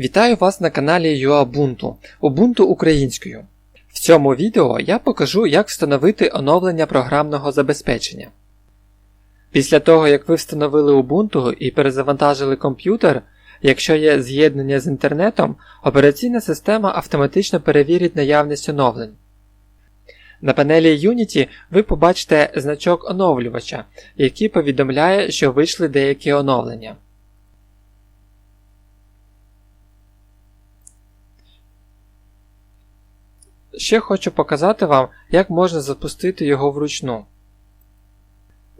Вітаю вас на каналі UABuntu, Ubuntu українською. В цьому відео я покажу, як встановити оновлення програмного забезпечення. Після того, як ви встановили Ubuntu і перезавантажили комп'ютер, якщо є з'єднання з інтернетом, операційна система автоматично перевірить наявність оновлень. На панелі Unity ви побачите значок оновлювача, який повідомляє, що вийшли деякі оновлення. Ще хочу показати вам, як можна запустити його вручну.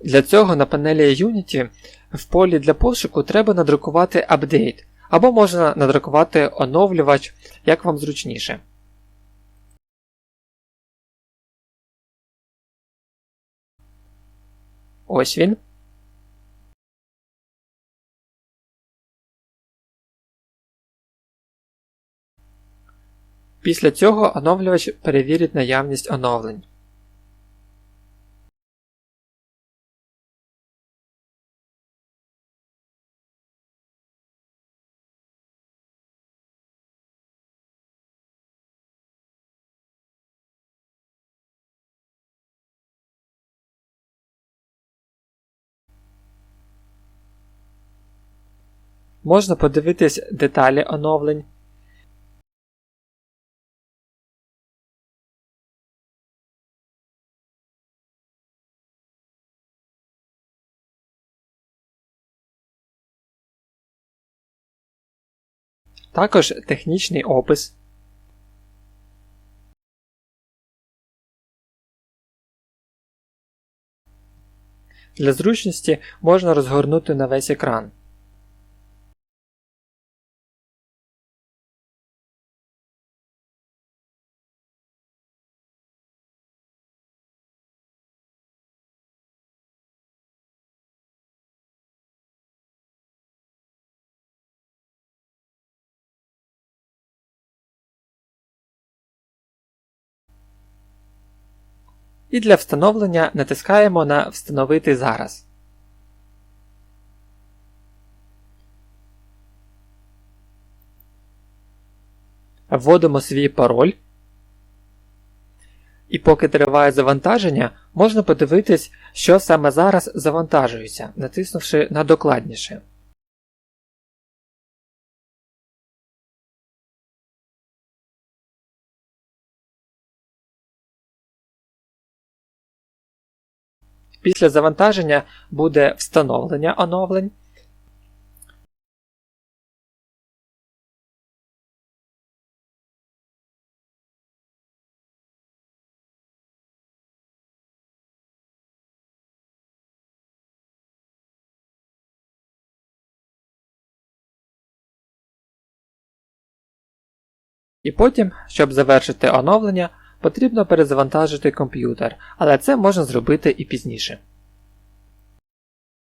Для цього на панелі Unity в полі для пошуку треба надрукувати Update, або можна надрукувати оновлювач, як вам зручніше. Ось він. Після цього оновлювач перевірить наявність оновлень. Можна подивитись деталі оновлень. Також технічний опис. Для зручності можна розгорнути на весь екран. І для встановлення натискаємо на Встановити зараз. Вводимо свій пароль. І поки триває завантаження, можна подивитись, що саме зараз завантажується, натиснувши на докладніше. Після завантаження буде встановлення оновлень. І потім, щоб завершити оновлення, потрібно перезавантажити комп'ютер, але це можна зробити і пізніше.